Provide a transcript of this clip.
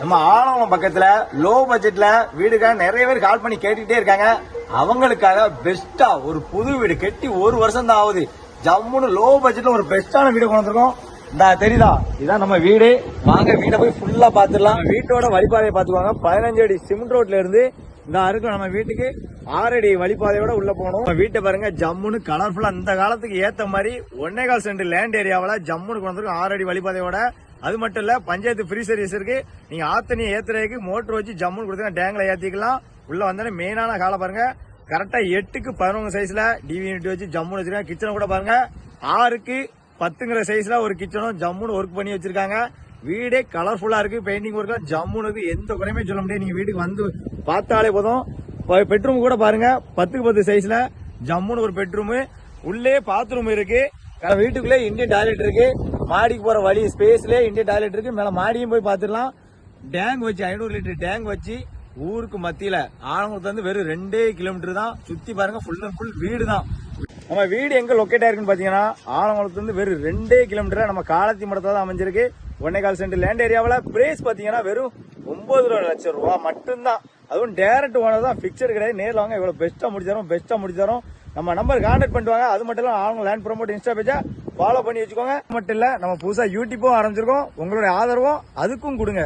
நம்ம ஆலங்குளம் பக்கத்துல லோ பட்ஜெட்ல வீடுக்காக நிறைய பேர் கால் பண்ணி கேட்டுக்கிட்டே இருக்காங்க. அவங்களுக்காக பெஸ்டா ஒரு புது வீடு கட்டி ஒரு வருஷம் தான் ஆகுது. ஜம்முன்னு லோ பட்ஜெட்ல ஒரு பெஸ்டான வீடு கொண்டு வந்திருக்கோம். இந்த தெரியுதா? இதான் நம்ம வீடு. வாங்க வீடை போய் ஃபுல்லா பாத்துடலாம் வீட்டோட வழிபாதையை பாத்துக்குவாங்க பதினஞ்சு அடி சிமெண்ட் ரோட்ல இருந்து இந்த அருக்கு நம்ம வீட்டுக்கு ஆறு அடி வழிபாதையோட உள்ள போகணும். நம்ம வீட்டை பாருங்க ஜம்முன்னு கலர்ஃபுல்லா இந்த காலத்துக்கு ஏத்த மாதிரி ஒன்னே கால் சென்ட் லேண்ட் ஏரியாவில ஜம்முன்னு கொண்டு வந்திருக்கோம். ஆறு அடி வழிபாதையோட அது மட்டும் இல்ல பஞ்சாயத்து ஃப்ரீ சர்வீஸ் இருக்கு. நீங்க ஆத்தனியை ஏத்துறதுக்கு மோட்டர் வச்சு ஜம்முன்னு கொடுத்தீங்கன்னா டேங்க்ல ஏத்திக்கலாம். உள்ள வந்தோடனே மெயினான காலை பாருங்க. கரெக்டா எட்டுக்கு பதினொன்று சைஸ்ல டிவி யூனிட் வச்சு ஜம்முன்னு வச்சிருக்காங்க. கிச்சனை கூட பாருங்க. ஆறுக்கு பத்துங்கிற சைஸ்ல ஒரு கிச்சனும் ஜம்முன்னு ஒர்க் பண்ணி வச்சிருக்காங்க. வீடே கலர்ஃபுல்லா இருக்கு. பெயிண்டிங் ஒர்க் ஜம்முன்னு இருக்கு. எந்த குறையுமே சொல்ல முடியாது. நீங்க வீட்டுக்கு வந்து பார்த்தாலே போதும். பெட்ரூம் கூட பாருங்க. பத்துக்கு பத்து சைஸ்ல ஜம்முன்னு ஒரு பெட்ரூம் உள்ளே பாத்ரூம் இருக்கு. வீட்டுக்குள்ளே இந்தியன் டாய்லெட் இருக்கு. மாடிக்கு போற வழி ஸ்பேஸ்ல இந்தியன் டாய்லெட் இருக்கு. மேல மாடியும் போய் பாத்துடலாம். டேங்க் வச்சு ஐநூறு லிட்டர் டேங்க் வச்சு ஊருக்கு மத்தியில ஆலங்குளத்துல இருந்து வெறும் ரெண்டே கிலோமீட்டர் தான். சுத்தி பாருங்க ஃபுல் அண்ட் ஃபுல் வீடு தான். நம்ம வீடு எங்க லொக்கேட் ஆயிருக்குன்னு பாத்தீங்கன்னா ஆலங்குளத்துல இருந்து வெறும் ரெண்டே கிலோமீட்டர் நம்ம காலத்தி மடத்துல தான் அமைஞ்சிருக்கு. ஒன்னே கால் சென்ட் லேண்ட் ஏரியாவில் பிரைஸ் பாத்தீங்கன்னா வெறும் ஒன்பது ரூபா லட்சம் ரூபா மட்டும்தான். அதுவும் டேரக்ட் ஓனர் தான் பிக்சர் கிடையாது. நேரில் வாங்க இவ்வளவு பெஸ்ட்டா முடிச்சாரோம் பெஸ்ட்டா முடிச்சாரோம் நம்ம நம்பர் கான்டாக்ட் பண்ணிட்டு வாங்க. அது மட்டும் இல்லாமல் அவங்க லேண்ட் ப்ரோமோட் இன்ஸ்டா பேஜா ஃபாலோ பண்ணி வச்சுக்கோங்க. மட்டும் இல்லை நம்ம புதுசாக யூடியூப்பும் ஆரம்பிச்சிருக்கோம். உங்களுடைய ஆதரவும் அதுக்கும் கொடுங்க.